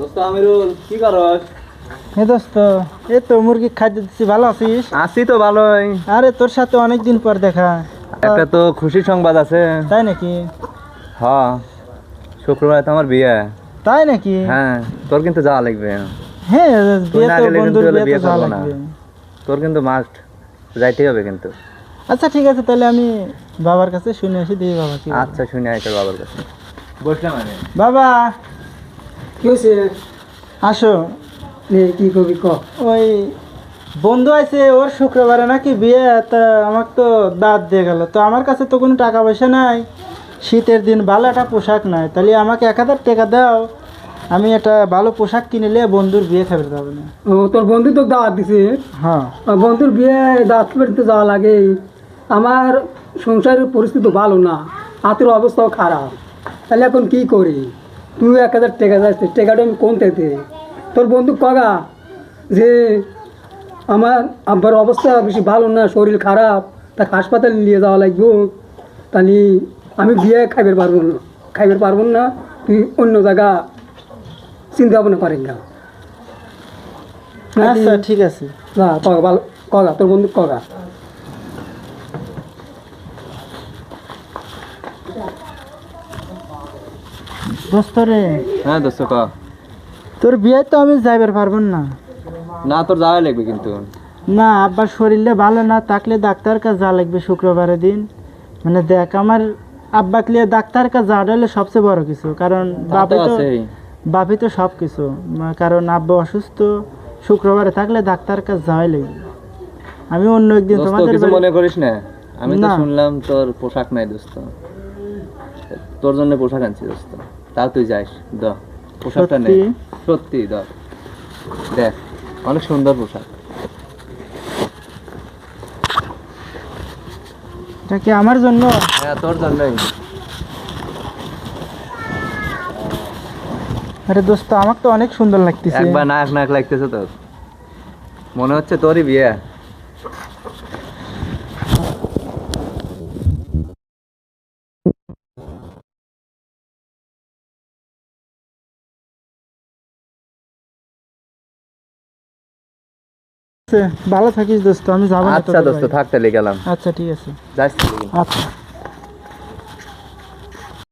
দোস্ত আমিরুল কি করস? হে দোস্ত এই তো মুরগি খাদ্য দিচ্ছি ভালো আছিস? আছি তো ভালোই। আরে তোর সাথে অনেক দিন পর দেখা। একটা তো খুশি সংবাদ আছে। তাই নাকি? হ্যাঁ শুক্রবার তো আমার বিয়ে। তাই নাকি? হ্যাঁ তোর কিন্তু যাওয়া লাগবে। হ্যাঁ বিয়ে তো বন্ধুর বিয়ে বিয়ে তো যাওয়া লাগবে। তোর কিন্তু মাস্ট যাইতেই হবে কিন্তু। আচ্ছা ঠিক আছে তাহলে আমি বাবার কাছে শুনে আসি দিই বাবা আচ্ছা শুনে আয় তোর বাবার কাছে। বসলাম বাবা! কি হয়েছে আসো নে কি করবি ক। ওই বন্ধু আছে ওর শুক্রবারে নাকি বিয়ে তা আমাকে তো দাঁত দিয়ে গেল। তো আমার কাছে তো কোনো টাকা পয়সা নাই। শীতের দিন ভালো একটা পোশাক নাই। তাহলে আমাকে এক হাজার টাকা দাও। আমি একটা ভালো পোশাক কিনে নিয়ে বন্ধুর বিয়ে খাবে যাবে না ও তোর বন্ধু তো দাওয়াত দিছে? হ্যাঁ। বন্ধুর বিয়ে দাওয়াত বাড়িতে যাওয়া লাগে। আমার সংসারের পরিস্থিতি ভালো না। হাতের অবস্থাও খারাপ। তাহলে এখন কি করি? তুই এক হাজার টাকা যাচ্ছে টাকাটা আমি কোন থেকে তোর বন্ধু কগা? যে আমার আব্বার অবস্থা বেশি ভালো না শরীর খারাপ তাকে হাসপাতালে নিয়ে যাওয়া লাগবে। তাহলে আমি বিয়ে খাইবার পারব না খাইবার পারব না তুই অন্য জায়গা চিন্তা ভাবনা করেন না। আচ্ছা ঠিক আছে। না কগা ভালো কগা তোর বন্ধু কগা? দোস্ত রে হ্যাঁ দোস্ত ক। তোর বিয়ে তো আমি যাইবার পারব না। না তোর যাওয়া লাগবে কিন্তু। না আব্বার শরীরে ভালো না থাকলে ডাক্তার কাছে লাগবে শুক্রবারের দিন। মানে দেখ আমার আব্বাকে নিয়ে ডাক্তার কাছে যাওয়াটা হলে সবচেয়ে বড় কিছু কারণ বাপে তো। বাপি তো সব কিছু কারণ আব্বা অসুস্থ শুক্রবারে থাকলে ডাক্তার কাছে যাওয়াই লাগবে। আমি অন্য একদিন তোমাদের কিছু মনে করিস না। আমি তো শুনলাম তোর পোশাক নাই দোস্ত। তোর জন্য পোশাক আনছি দোস্ত। তাও তুই দ। পোশাকটা নে। সত্যি? দ। দেখ অনেক সুন্দর পোশাক। এটা কি আমার জন্য? হ্যাঁ তোর জন্যই। আরে দোস্ত আমাকে তো অনেক সুন্দর লাগতেছে। একবার নাক নাক লাগতেছে তোর। মনে হচ্ছে তোরই বিয়ে। ভালো থাকিস দোস্ত আমি যাব আচ্ছা দোস্ত থাক থাকতে গেলাম। আচ্ছা ঠিক আছে। আচ্ছা।